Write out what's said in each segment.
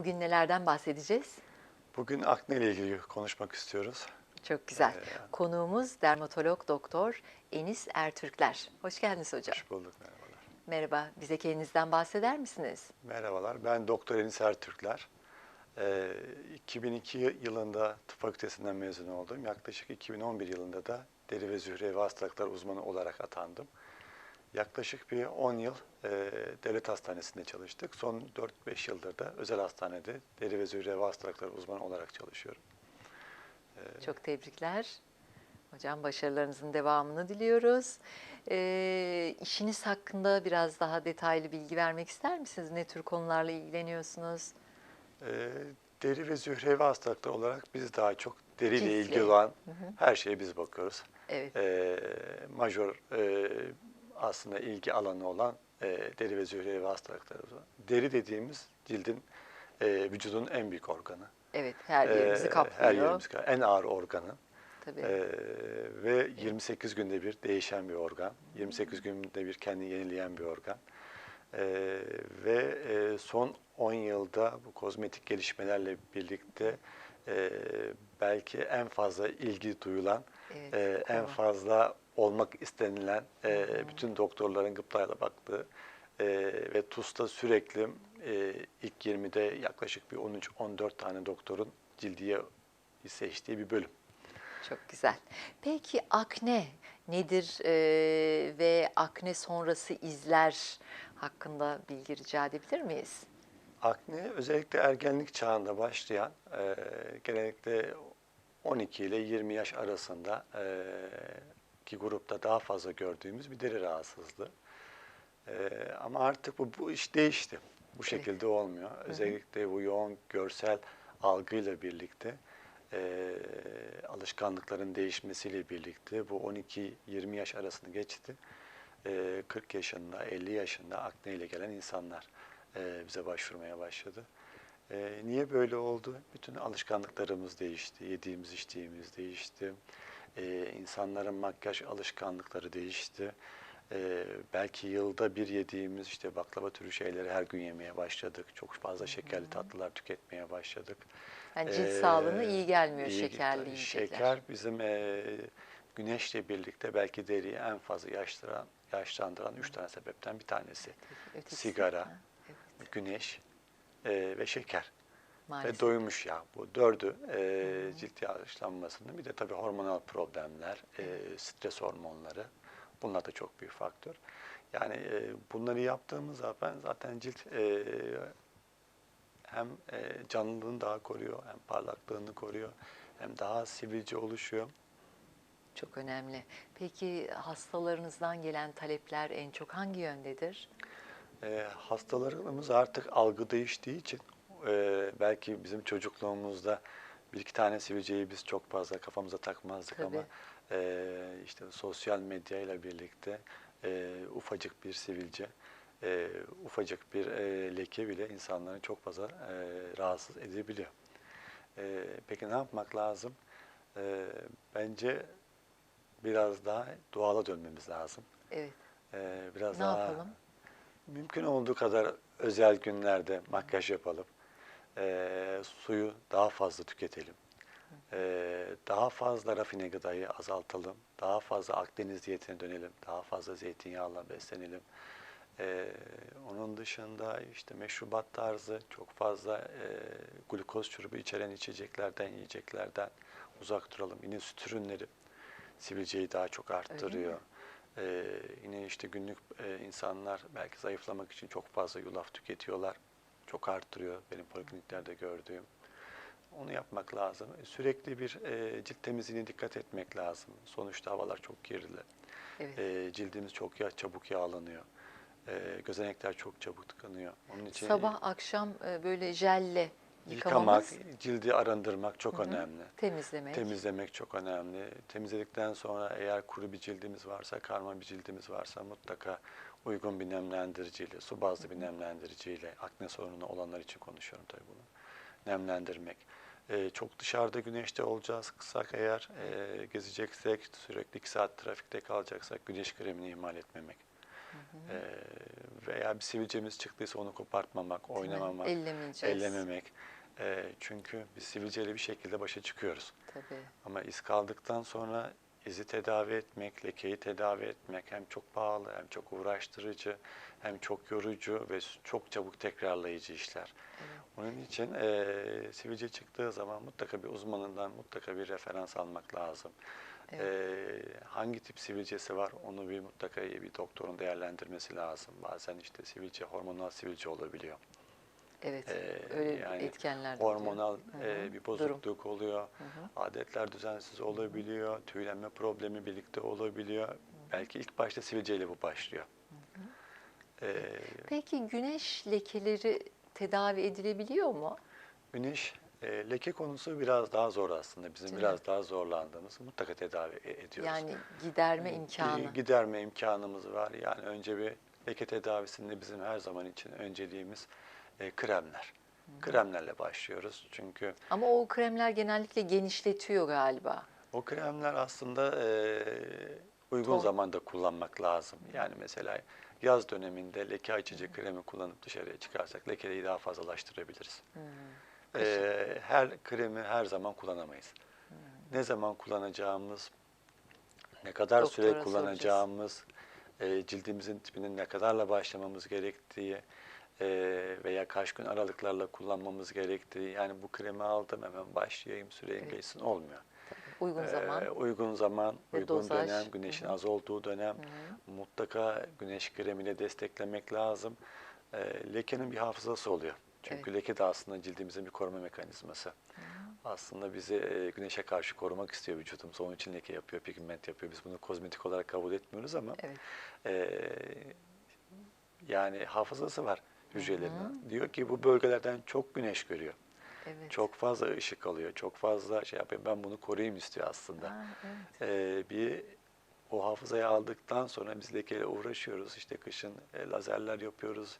Bugün nelerden bahsedeceğiz? Bugün akne ile ilgili konuşmak istiyoruz. Çok güzel. Ee, Konuğumuz dermatolog doktor Enis Ertürkler. Hoş geldiniz hocam. Hoş bulduk, merhabalar. Merhaba. Bize kendinizden bahseder misiniz? Merhabalar, ben Doktor Enis Ertürkler. Ee, 2002 yılında tıp fakültesinden mezun oldum. Yaklaşık 2011 yılında da deri ve zührevi hastalıklar uzmanı olarak atandım. Yaklaşık bir 10 yıl e, devlet hastanesinde çalıştık. Son 4-5 yıldır da özel hastanede deri ve zührevi hastalıklar uzmanı olarak çalışıyorum. Çok tebrikler. Hocam başarılarınızın devamını diliyoruz. Ee, işiniz hakkında biraz daha detaylı bilgi vermek ister misiniz? Ne tür konularla ilgileniyorsunuz? Ee, deri ve zührevi hastalıklar olarak biz daha çok deriyle ilgili olan her şeye biz bakıyoruz. Evet. Ee, majör e, aslında ilgi alanı olan e, deri ve zührevi hastalıkları var. Deri dediğimiz cildin e, vücudun en büyük organı. Evet, her yerimizi Ee, kaplıyor. Her yerimizi kaplıyor. En ağır organı. Tabii. Ee, ve 28 günde bir değişen bir organ. 28 günde bir kendini yenileyen bir organ. Ee, ve e, son 10 yılda bu kozmetik gelişmelerle birlikte e, belki en fazla ilgi duyulan, Evet, e, en fazla olmak istenilen, e, bütün doktorların gıptayla baktığı e, ve TUS'ta sürekli e, ilk 20'de yaklaşık bir 13-14 tane doktorun cildiye seçtiği bir bölüm. Çok güzel. Peki akne nedir eee, ve akne sonrası izler hakkında bilgi rica edebilir miyiz? Akne özellikle ergenlik çağında başlayan e, genellikle 12 ile 20 yaş arasında e, ki grupta daha fazla gördüğümüz bir deri rahatsızlığı. E, ama artık bu, bu iş değişti. Bu şekilde olmuyor. Özellikle bu yoğun görsel algıyla birlikte e, alışkanlıkların değişmesiyle birlikte bu 12-20 yaş arasını geçti. E, 40 yaşında, 50 yaşında akne ile gelen insanlar e, bize başvurmaya başladı. E, niye böyle oldu? Bütün alışkanlıklarımız değişti, yediğimiz içtiğimiz değişti. E, insanların makyaj alışkanlıkları değişti. E, belki yılda bir yediğimiz işte baklava türü şeyleri her gün yemeye başladık. Çok fazla şekerli tatlılar tüketmeye başladık. Yani cilt Ee, sağlığına iyi gelmiyor iyi- şekerli yiyecekler. Şeker bizim e, güneşle birlikte belki deriyi en fazla yaşlandıran, yaşlandıran üç tane sebepten bir tanesi. Ötesi- Sigara, Ha, evet, güneş e, ve şeker. Maalesef. Ve doymuş yağ. Bu dördü e, cilt yaşlanmasının bir de tabii hormonal problemler, e, stres hormonları. Bunlar da çok büyük faktör. Yani e, bunları yaptığımız zaman zaten cilt e, hem e, canlılığını daha koruyor, hem parlaklığını koruyor, hem daha sivilce oluşuyor. Çok önemli. Peki hastalarınızdan gelen talepler en çok hangi yöndedir? E, hastalarımız artık algı değiştiği için e, belki bizim çocukluğumuzda bir iki tane sivilceyi biz çok fazla kafamıza takmazdık Tabii. ama e, işte sosyal medya ile birlikte e, ufacık bir sivilce, e, ufacık bir e, leke bile insanları çok fazla e, rahatsız edebiliyor. E, peki ne yapmak lazım? E, bence biraz daha doğala dönmemiz lazım. Evet. E, biraz Ne daha yapalım? Mümkün olduğu kadar özel günlerde makyaj yapalım. Ee, suyu daha fazla tüketelim. Ee, daha fazla rafine gıdayı azaltalım. Daha fazla Akdeniz diyetine dönelim. Daha fazla zeytinyağla beslenelim. Ee, onun dışında işte meşrubat tarzı çok fazla e, glukoz şurubu içeren içeceklerden, yiyeceklerden uzak duralım. Yine süt ürünleri sivilceyi daha çok arttırıyor. Ee, yine işte günlük e, insanlar belki zayıflamak için çok fazla yulaf tüketiyorlar. Çok arttırıyor benim polikliniklerde gördüğüm. Onu yapmak lazım. E, Sürekli bir e, cilt temizliğine dikkat etmek lazım. Sonuçta havalar çok kirli. Evet. E, cildimiz çok ya, çabuk yağlanıyor. E, gözenekler çok çabuk tıkanıyor. Onun için Sabah akşam e, böyle jelle yıkamak, yıkamamız, cildi arındırmak çok Hı hı. önemli. temizlemek. Temizlemek çok önemli. Temizledikten sonra eğer kuru bir cildimiz varsa, karma bir cildimiz varsa mutlaka uygun bir nemlendiriciyle, su bazlı bir nemlendiriciyle, akne sorunu olanlar için konuşuyorum tabii bunu, nemlendirmek. Ee, çok dışarıda güneşte olacaksak eğer, e, gezeceksek, sürekli iki saat trafikte kalacaksak güneş kremini ihmal etmemek. Ee, veya bir sivilcemiz çıktıysa onu kopartmamak, oynamamak, ellememek. E, çünkü biz sivilceyle bir şekilde başa çıkıyoruz. Tabii. Ama iz kaldıktan sonra izi tedavi etmek, lekeyi tedavi etmek hem çok pahalı hem çok uğraştırıcı hem çok yorucu ve çok çabuk tekrarlayıcı işler. Onun için eee sivilce çıktığı zaman mutlaka bir uzmanından mutlaka bir referans almak lazım. Evet. Eee, hangi tip sivilcesi var onu bir mutlaka bir doktorun değerlendirmesi lazım. Bazen işte sivilce hormonal sivilce olabiliyor. Evet. Eee, Öyle yani etkenler de oluyor. Hormonal Hı hı. eee, bir Durum. bozukluk oluyor. Hı hı. Adetler düzensiz olabiliyor. Tüylenme problemi birlikte olabiliyor. Belki ilk başta sivilceyle bu başlıyor. Eee, Peki güneş lekeleri tedavi edilebiliyor mu? güneş e, leke konusu biraz daha zor aslında. Bizim Değil mi? biraz daha zorlandığımız mutlaka tedavi e- ediyoruz. Yani giderme Gi- imkanı. Giderme imkanımız var. Yani önce bir leke tedavisinde bizim her zaman için önceliğimiz e, kremler. Kremlerle başlıyoruz. Çünkü Ama o kremler genellikle genişletiyor galiba. o kremler aslında e, uygun Ton. zamanda kullanmak lazım. Yani mesela yaz döneminde leke açıcı kremi kullanıp dışarıya çıkarsak lekeyi daha fazlalaştırabiliriz. Hmm. Ee, her kremi her zaman kullanamayız. Hmm. Ne zaman kullanacağımız, ne kadar süre Doktora kullanacağımız, e, cildimizin tipinin ne kadarla başlamamız gerektiği e, veya kaç gün aralıklarla kullanmamız gerektiği. Yani bu kremi aldım hemen başlayayım, süreyim Evet. geçsin olmuyor. Uygun Ee, zaman. uygun zaman, Ve uygun dozaj. dönem, güneşin Hı hı. az olduğu dönem Hı hı. mutlaka güneş kremiyle desteklemek lazım. Ee, lekenin bir hafızası oluyor. Çünkü leke de aslında cildimizin bir koruma mekanizması. Aslında bizi e, güneşe karşı korumak istiyor vücudumuz. Onun için leke yapıyor, pigment yapıyor. Biz bunu kozmetik olarak kabul etmiyoruz ama Evet. e, yani hafızası var hücrelerinin. Diyor ki bu bölgelerden çok güneş görüyor. Evet. Çok fazla ışık alıyor. Çok fazla şey yapıyor. Ben bunu koruyayım istiyor aslında. Ha, evet. Ee, bir o hafızayı aldıktan sonra biz lekeyle uğraşıyoruz. İşte kışın e, lazerler yapıyoruz,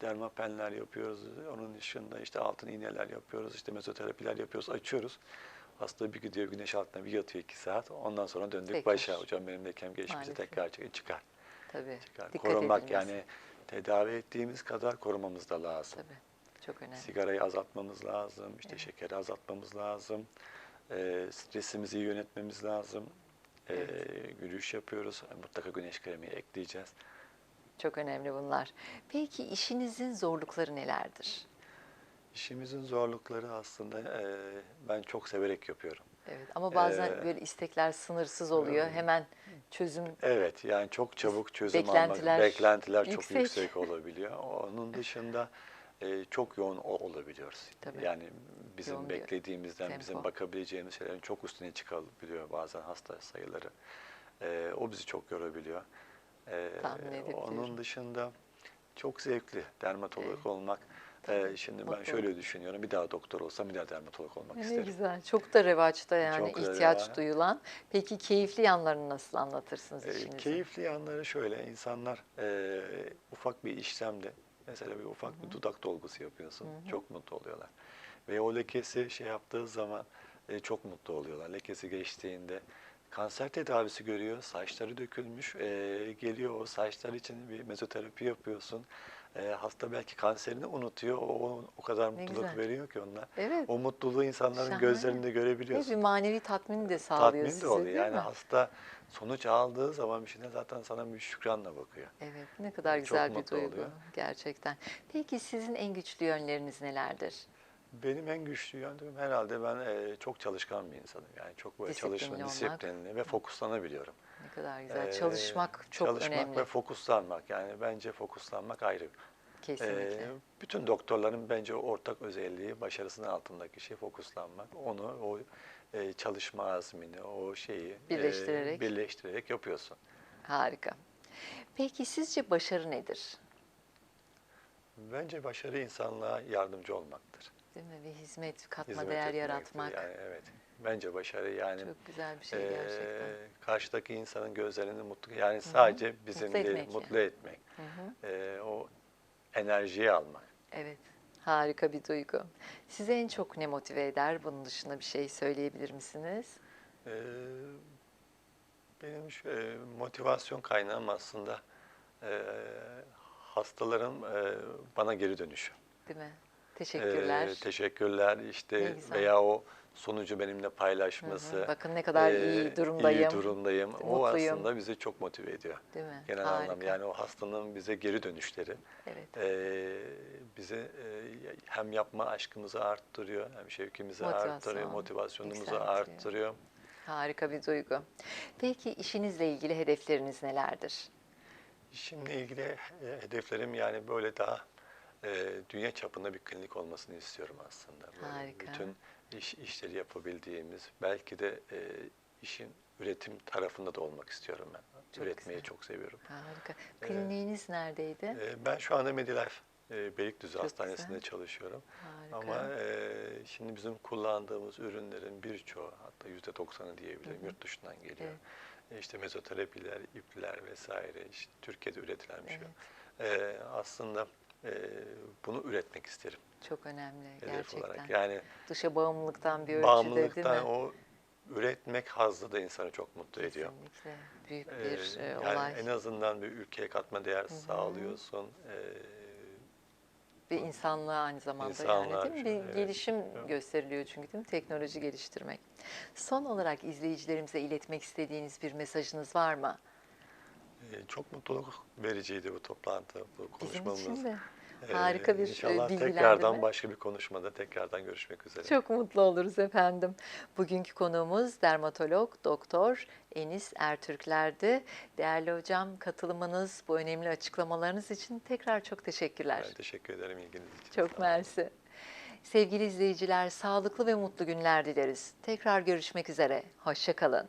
dermapenler yapıyoruz. Onun dışında işte altın iğneler yapıyoruz, işte mezoterapiler yapıyoruz, açıyoruz. Hasta bir gidiyor güneş altına bir yatıyor iki saat. Ondan sonra döndük Tekrar. başa. Hocam benim lekem geçmişti Maalesef. tekrar çıkar. Tabii. çıkar. Dikkat Korumak edilmesi. yani tedavi ettiğimiz kadar korumamız da lazım. Tabii. Çok önemli. Sigarayı azaltmamız lazım, işte Evet. şekeri azaltmamız lazım, e, stresimizi iyi yönetmemiz lazım. E, Evet. Yürüyüş yapıyoruz, mutlaka güneş kremi ekleyeceğiz. Çok önemli bunlar. Peki işinizin zorlukları nelerdir? İşimizin zorlukları aslında e, ben çok severek yapıyorum. Evet ama bazen Ee, böyle istekler sınırsız oluyor. Hemen çözüm Evet, yani çok çabuk çözüm Beklentiler almak, beklentiler çok yüksek. yüksek olabiliyor. Onun dışında e, çok yoğun olabiliyoruz. Tabii. Yani bizim Yoğun beklediğimizden, bizim tempo. bakabileceğimiz şeylerin çok üstüne çıkabiliyor bazen hasta sayıları. E, o bizi çok yorabiliyor. E, Tahmin edebiliyorum. onun dışında çok zevkli dermatolog Evet. olmak. E, Tabii, şimdi ben mutluluk. şöyle düşünüyorum, bir daha doktor olsam bir daha dermatolog olmak ne isterim. güzel. Çok da revaçta yani Çok ihtiyaç revaç. duyulan. Peki keyifli yanlarını nasıl anlatırsınız E, işinizin? keyifli yanları şöyle, insanlar e, ufak bir işlemde, mesela bir ufak bir dudak dolgusu yapıyorsun, çok mutlu oluyorlar. Ve o lekesi şey yaptığı zaman e, çok mutlu oluyorlar. Lekesi geçtiğinde kanser tedavisi görüyor, saçları dökülmüş, e, geliyor o saçlar için bir mezoterapi yapıyorsun. E, hasta belki kanserini unutuyor, o, o, o kadar Ne mutluluk güzel. veriyor ki onlar. Evet. O mutluluğu insanların Şahane. gözlerinde görebiliyorsun. bir manevi tatmin de sağlıyor Tatmin de oluyor. Yani mi? hasta sonuç aldığı zaman bir şeyine zaten sana bir şükranla bakıyor. Evet, ne kadar Çok güzel bir mutlu duygu oluyor. gerçekten. Peki sizin en güçlü yönleriniz nelerdir? Benim en güçlü yöntemim herhalde ben e, çok çalışkan bir insanım. Yani çok böyle Disiplinli çalışma, olmak. disiplinli ve fokuslanabiliyorum. Ne kadar güzel. Ee, Çalışmak çok çalışmak önemli. ve fokuslanmak. Yani bence fokuslanmak ayrı. Kesinlikle. Ee, bütün doktorların bence ortak özelliği başarısının altındaki şey fokuslanmak. Onu o e, çalışma azmini, o şeyi e, Birleştirerek. birleştirerek yapıyorsun. Harika. Peki sizce başarı nedir? Bence başarı insanlığa yardımcı olmaktır. Değil mi? Bir hizmet, katma Hizmet değer yaratmak. Yani evet. Bence başarı yani Çok güzel bir şey gerçekten. karşıdaki insanın gözlerini mutlu yani sadece bizim Mutlu değil, etmek mutlu etmek. Hı hı. Eee, o enerjiyi almak. Evet. Harika bir duygu. Sizi en çok ne motive eder? Bunun dışında bir şey söyleyebilir misiniz? Eee, benim şu, motivasyon kaynağım aslında eee, hastalarım e, bana geri dönüşü. Değil mi? Teşekkürler. Ee, teşekkürler işte veya o sonucu benimle Hı paylaşması. hı. Bakın ne kadar ee, iyi durumdayım. iyi durumdayım. O mutluyum. aslında bizi çok motive ediyor. Değil mi? Genel Harika. anlamda yani o hastanın bize geri dönüşleri Evet. ee, bize ee, hem yapma aşkımızı arttırıyor hem şevkimizi Motivasyon, arttırıyor, motivasyonumuzu yükseltiyor. arttırıyor. Harika bir duygu. Peki işinizle ilgili hedefleriniz nelerdir? Şimdi ilgili e, hedeflerim yani böyle daha e, dünya çapında bir klinik olmasını istiyorum aslında. Böyle Harika. Bütün iş işleri yapabildiğimiz, belki de e, işin üretim tarafında da olmak istiyorum ben. Çok Üretmeyi güzel. çok seviyorum. Harika. Kliniğiniz neredeydi? E, ben şu anda Medilife e, Beylikdüzü Çok Hastanesi'nde güzel. çalışıyorum. Harika. Ama e, şimdi bizim kullandığımız ürünlerin birçoğu hatta yüzde doksanı diyebilirim Hı hı. yurt dışından geliyor. E, İşte mezoterapiler, ipler vesaire işte Türkiye'de üretilen bir şey. Evet. E, aslında e, bunu üretmek isterim Çok önemli hedef gerçekten. olarak. Yani Dışa bağımlılıktan bir ölçüde değil bağımlılıktan mi? o üretmek hazzı da insanı çok mutlu ediyor. Kesinlikle. Büyük E, bir e, yani olay. en azından bir ülkeye katma değer hı. sağlıyorsun. E, Ve insanlığa aynı zamanda İnsanlığa yani değil mi? bir Bir evet. gelişim Evet. gösteriliyor çünkü değil mi? Teknoloji geliştirmek. Son olarak izleyicilerimize iletmek istediğiniz bir mesajınız var mı? E, çok mutluluk vericiydi bu toplantı, bu Bizim konuşmamız. için de. E, Harika bir, e, İnşallah bilgilendirme. tekrardan başka bir konuşmada tekrardan görüşmek üzere. Çok mutlu oluruz efendim. Bugünkü konuğumuz dermatolog doktor Enis Ertürkler'di. Değerli hocam katılımınız, bu önemli açıklamalarınız için tekrar çok teşekkürler. Ben teşekkür ederim ilginiz için. Çok mersi. Sevgili izleyiciler, sağlıklı ve mutlu günler dileriz. Tekrar görüşmek üzere. Hoşçakalın.